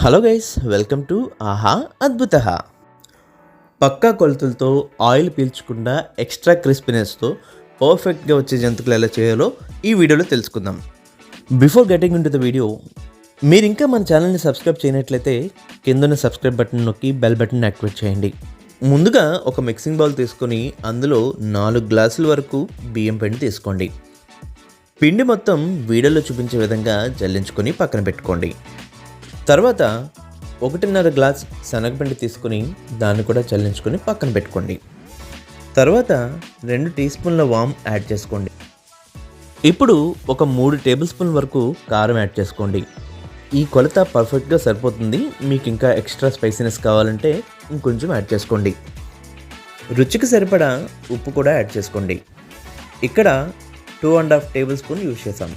Hello guys welcome to ఆహా అద్భుత. పక్కా కొలతలతో ఆయిల్ పీల్చకుండా ఎక్స్ట్రా క్రిస్పీనెస్తో పర్ఫెక్ట్గా వచ్చే జంతువులు ఎలా చేయాలో ఈ వీడియోలో తెలుసుకుందాం. Before getting into the video మీరు ఇంకా మన ఛానల్ని సబ్స్క్రైబ్ చేయనట్లయితే కిందన్న సబ్స్క్రైబ్ బటన్ నొక్కి బెల్ బటన్ యాక్టివేట్ చేయండి. ముందుగా ఒక మిక్సింగ్ బౌల్ తీసుకొని అందులో నాలుగు గ్లాసుల వరకు బియ్యం పిండి తీసుకోండి. పిండి మొత్తం వీడియోలో చూపించే విధంగా జల్లించుకొని పక్కన పెట్టుకోండి. తర్వాత ఒకటిన్నర గ్లాస్ శనగపిండి తీసుకుని దాన్ని కూడా చల్లించుకొని పక్కన పెట్టుకోండి. తర్వాత రెండు టీ స్పూన్ల వామ్ యాడ్ చేసుకోండి. ఇప్పుడు ఒక మూడు టేబుల్ స్పూన్ వరకు కారం యాడ్ చేసుకోండి. ఈ కొలత పర్ఫెక్ట్గా సరిపోతుంది. మీకు ఇంకా ఎక్స్ట్రా స్పైసీనెస్ కావాలంటే ఇంకొంచెం యాడ్ చేసుకోండి. రుచికి సరిపడా ఉప్పు కూడా యాడ్ చేసుకోండి. ఇక్కడ two and half tablespoon use చేసాం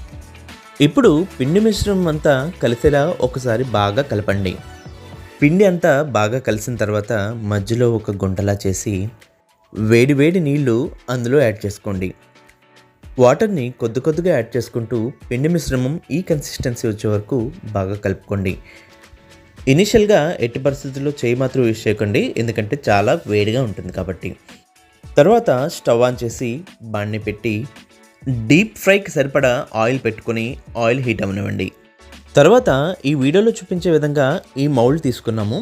ఇప్పుడు పిండి మిశ్రమం అంతా కలిసేలా ఒకసారి బాగా కలపండి. పిండి అంతా బాగా కలిసిన తర్వాత మధ్యలో ఒక గుంటలా చేసి వేడి వేడి నీళ్ళు అందులో యాడ్ చేసుకోండి. వాటర్ని కొద్ది కొద్దిగా యాడ్ చేసుకుంటూ పిండి మిశ్రమం ఈ కన్సిస్టెన్సీ వచ్చే వరకు బాగా కలుపుకోండి. ఇనిషియల్గా ఎట్టి పరిస్థితుల్లో చేయి మాత్రం యూజ్ చేయకండి ఎందుకంటే చాలా వేడిగా ఉంటుంది కాబట్టి. తర్వాత స్టవ్ ఆన్ చేసి బాణ్ణి పెట్టి డీప్ ఫ్రైకి సరిపడా ఆయిల్ పెట్టుకొని ఆయిల్ హీట్ అవ్వనివ్వండి. తర్వాత ఈ వీడియోలో చూపించే విధంగా ఈ మౌల్డ్ తీసుకున్నాము.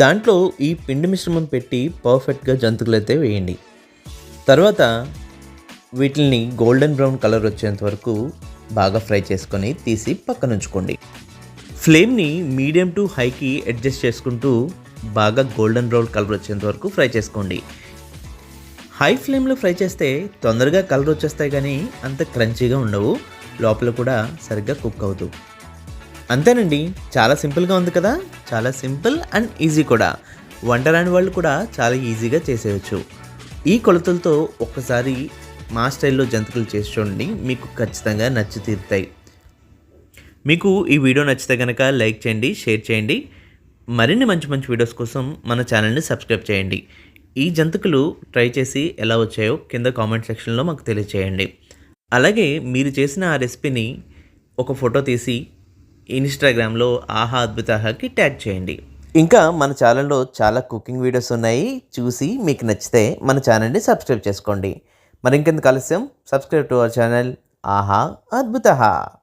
దాంట్లో ఈ పిండి మిశ్రమం పెట్టి పర్ఫెక్ట్గా జంతువులు అయితే వేయండి. తర్వాత వీటిని గోల్డెన్ బ్రౌన్ కలర్ వచ్చేంత వరకు బాగా ఫ్రై చేసుకొని తీసి పక్కన ఉంచుకోండి. ఫ్లేమ్ని మీడియం టు హైకి అడ్జస్ట్ చేసుకుంటూ బాగా గోల్డెన్ బ్రౌన్ కలర్ వచ్చేంత వరకు ఫ్రై చేసుకోండి. హై ఫ్లేమ్లో ఫ్రై చేస్తే తొందరగా కలర్ వచ్చేస్తాయి కానీ అంత క్రంచీగా ఉండవు. లోపల కూడా సరిగ్గా కుక్ అవుతూ. అంతేనండి చాలా సింపుల్గా ఉంది కదా? చాలా సింపుల్ అండ్ ఈజీ కూడా. వంట రాని వాళ్ళు కూడా చాలా ఈజీగా చేసేయచ్చు. ఈ కొలతలతో ఒక్కసారి మా స్టైల్లో జంతికలు చేసి చూడండి మీకు ఖచ్చితంగా నచ్చి తీరుతాయి. మీకు ఈ వీడియో నచ్చితే కనుక లైక్ చేయండి షేర్ చేయండి. మరిన్ని మంచి మంచి వీడియోస్ కోసం మన ఛానల్ని సబ్స్క్రైబ్ చేయండి. ఈ జంతికలు ట్రై చేసి ఎలా వచ్చాయో కింద కామెంట్ సెక్షన్లో మాకు తెలియచేయండి. అలాగే మీరు చేసిన ఆ రెసిపీని ఒక ఫోటో తీసి ఇన్స్టాగ్రామ్లో ఆహా అద్భుతాహాకి ట్యాగ్ చేయండి. ఇంకా మన ఛానల్లో చాలా కుకింగ్ వీడియోస్ ఉన్నాయి. చూసి మీకు నచ్చితే మన ఛానల్ని సబ్స్క్రైబ్ చేసుకోండి. మరి ఇంకెందుకు ఆలస్యం? సబ్స్క్రైబ్ టు అవర్ ఛానల్ ఆహా అద్భుతహా